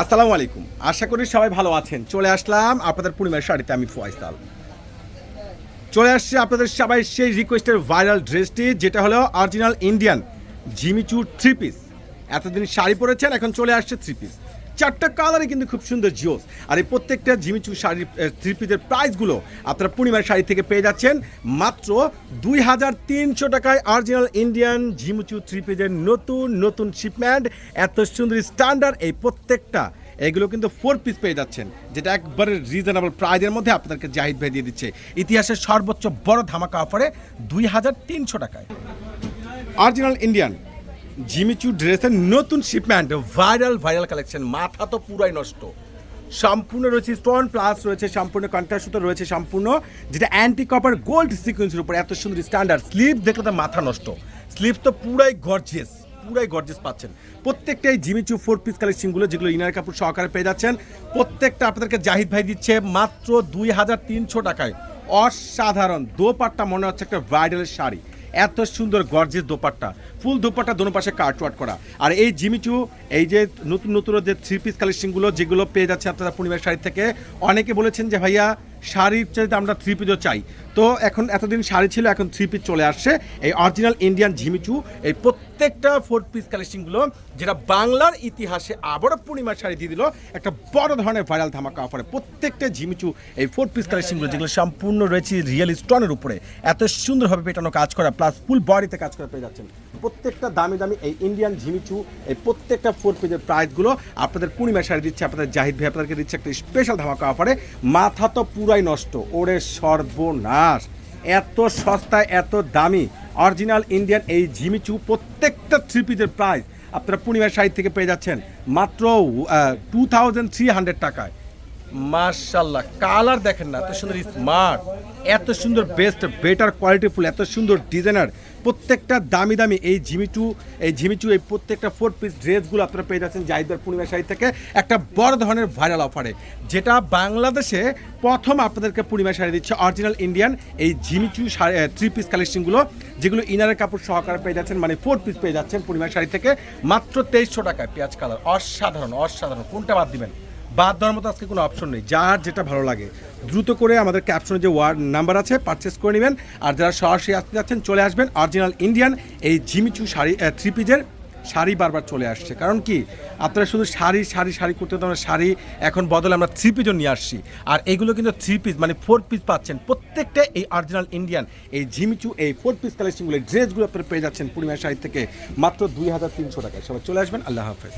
আসসালামু আলাইকুম। আশা করি সবাই ভালো আছেন। চলে আসলাম আপনাদের পূর্ণিমার শাড়িতে, আমি ফয়সাল। চলে আসছে আপনাদের সবাই সেই রিকোয়েস্টের ভাইরাল ড্রেসটি যেটা হলো অরিজিনাল ইন্ডিয়ান জিমিচুর থ্রি পিস এতদিন শাড়ি পরেছেন, এখন চলে আসছে থ্রি পিস চারটা কালারে কিন্তু খুব সুন্দর জিওস। আর এই প্রত্যেকটা জিমিচু শাড়ির থ্রি পিসের প্রাইসগুলো আপনারা পূর্ণিমার শাড়ি থেকে পেয়ে যাচ্ছেন। মাত্র দুই হাজার তিনশো টাকায় অরিজিনাল ইন্ডিয়ান জিমিচু থ্রি পিসের নতুন নতুন শিপমেন্ট এত সুন্দর স্ট্যান্ডার্ড এই প্রত্যেকটা, এগুলো কিন্তু ফোর পিস পেয়ে যাচ্ছেন, যেটা একবারে রিজনেবল প্রাইজের মধ্যে আপনাদেরকে জাহিদ ভাই দিয়ে দিচ্ছে। ইতিহাসের সর্বোচ্চ বড় ধামাকা অফারে দুই হাজার তিনশো টাকায়। অরিজিনাল ইন্ডিয়ান জিমিচু ড্রেসের নতুন শিপমেন্ট ভাইরাল ভাইরাল কালেকশন মাথা তো পুরাই নষ্ট। সম্পূর্ণ রয়েছে স্টোন প্লাস রয়েছে সম্পূর্ণ কন্ট্রাস্ট সুতো, রয়েছে সম্পূর্ণ যেটা অ্যান্টি কপার গোল্ড সিকোয়েন্সের উপর এত সুন্দর স্ট্যান্ডার্ড স্লিপ দেখলে তো মাথা নষ্ট। স্লিপ তো পুরাই গর্জিয়াস পুরাই গর্জেস পাচ্ছেন। প্রত্যেকটাই জিমিচু ফোর পিস কালেকশনগুলো যেগুলো ইনার কাপড় সহকারে পেয়ে যাচ্ছেন। প্রত্যেকটা আপনাদেরকে জাহিদ ভাই দিচ্ছে মাত্র দুই হাজার তিনশো টাকায়। অসাধারণ। দোপাট্টা মনে হচ্ছে একটা ভাইরাল শাড়ি। এত সুন্দর গর্জের দোপাট্টা। ফুল দোপাট্টা দোনো পাশে কাটওয়াট করা। আর এই জিমিচু এই যে নতুন নতুন যে থ্রি পিস কালেকশনগুলো যেগুলো পেয়ে যাচ্ছে আপনারা পূর্ণিমার শাড়ি থেকে, অনেকে বলেছেন যে, ভাইয়া শাড়ির চাইতে আমরা থ্রি পিসও চাই। তো এখন এতদিন শাড়ি ছিল, এখন থ্রি পিস চলে আসছে। এই অরিজিনাল ইন্ডিয়ান ঝিমিচু, এই প্রত্যেকটা ফোর পিস কালেকশনগুলো যেটা বাংলার ইতিহাসে আবারও পূর্ণিমার শাড়ি দিয়ে দিল, একটা বড় ধরনের ভাইরাল ধামাকা অফারে প্রত্যেকটা ঝিমিচু এই ফোর পিস কালেকশনগুলো যেগুলো সম্পূর্ণ রয়েছে রিয়েল স্টোনের উপরে। এত সুন্দরভাবে পেটানো কাজ করা প্লাস ফুল বডিতে কাজ করা পেয়ে যাচ্ছেন। প্রত্যেকটা দামি দামি এই ইন্ডিয়ান ঝিমিচু এই প্রত্যেকটা ফোর পিসের প্রাইসগুলো আপনাদের পূর্ণিমা শাড়ি দিচ্ছে, আপনাদের জাহিদ ভাই আপনাদেরকে দিচ্ছে একটা স্পেশাল ধামাকা অফারে মাথা তো পুরাই নষ্ট, ওরে সর্বনাশ। এত সস্তায় এত দামি অরিজিনাল ইন্ডিয়ান এই ঝিমিচু প্রত্যেকটা থ্রি পিজের প্রাইস আপনারা পূর্ণিমার শাড়ি থেকে পেয়ে যাচ্ছেন। মাত্র টু থাউজেন্ড থ্রি হান্ড্রেড টাকায়। মার্শাল্লাহ কালার দেখেন না, এত সুন্দর স্মার্ট, এত সুন্দর বেস্ট বেটার কোয়ালিটিফুল এত সুন্দর ডিজাইনার প্রত্যেকটা দামি দামি এই ঝিমিচু এই ঝিমিচু এই প্রত্যেকটা ফোর পিস ড্রেসগুলো আপনারা পেয়ে যাচ্ছেন জাহিদার পূর্ণিমা শাড়ি থেকে একটা বড় ধরনের ভাইরাল অফারে যেটা বাংলাদেশে প্রথম আপনাদেরকে পূর্ণিমা শাড়ি দিচ্ছে অরিজিনাল ইন্ডিয়ান এই ঝিমিচু থ্রি পিস কালেকশনগুলো যেগুলো ইনারের কাপড় সহকারে পেয়ে যাচ্ছেন মানে ফোর পিস পেয়ে যাচ্ছেন পূর্ণিমা শাড়ি থেকে, মাত্র তেইশশো টাকায়, পেঁয়াজ কালার অসাধারণ অসাধারণ, কোনটা বাদ দিবেন? বাদ দেওয়ার মতো আজকে কোনো অপশন নেই। যার যেটা ভালো লাগে। দ্রুত করে আমাদের ক্যাপশনে যে ওয়ার্ড নাম্বার আছে পারচেস করে নেবেন। আর যারা সরাসরি আসতে যাচ্ছেন, চলে আসবেন অরিজিনাল ইন্ডিয়ান এই ঝিমিচু শাড়ি থ্রি পিজের শাড়ি বারবার চলে আসছে। কারণ কি? আপনারা শুধু শাড়ি শাড়ি শাড়ি করতে তো আমরা শাড়ি, এখন বদলে আমরা থ্রি পিজও নিয়ে আসছি। আর এগুলো কিন্তু থ্রি পিস মানে ফোর পিস পাচ্ছেন। প্রত্যেকটা এই অরিজিনাল ইন্ডিয়ান এই ঝিমিচু এই ফোর পিস কালেকশনগুলো ড্রেসগুলো আপনারা পেয়ে যাচ্ছেন পূর্ণিমা শাড়ি থেকে। মাত্র দুই হাজার তিনশো টাকায়। সবাই চলে আসবেন। আল্লাহ হাফেজ।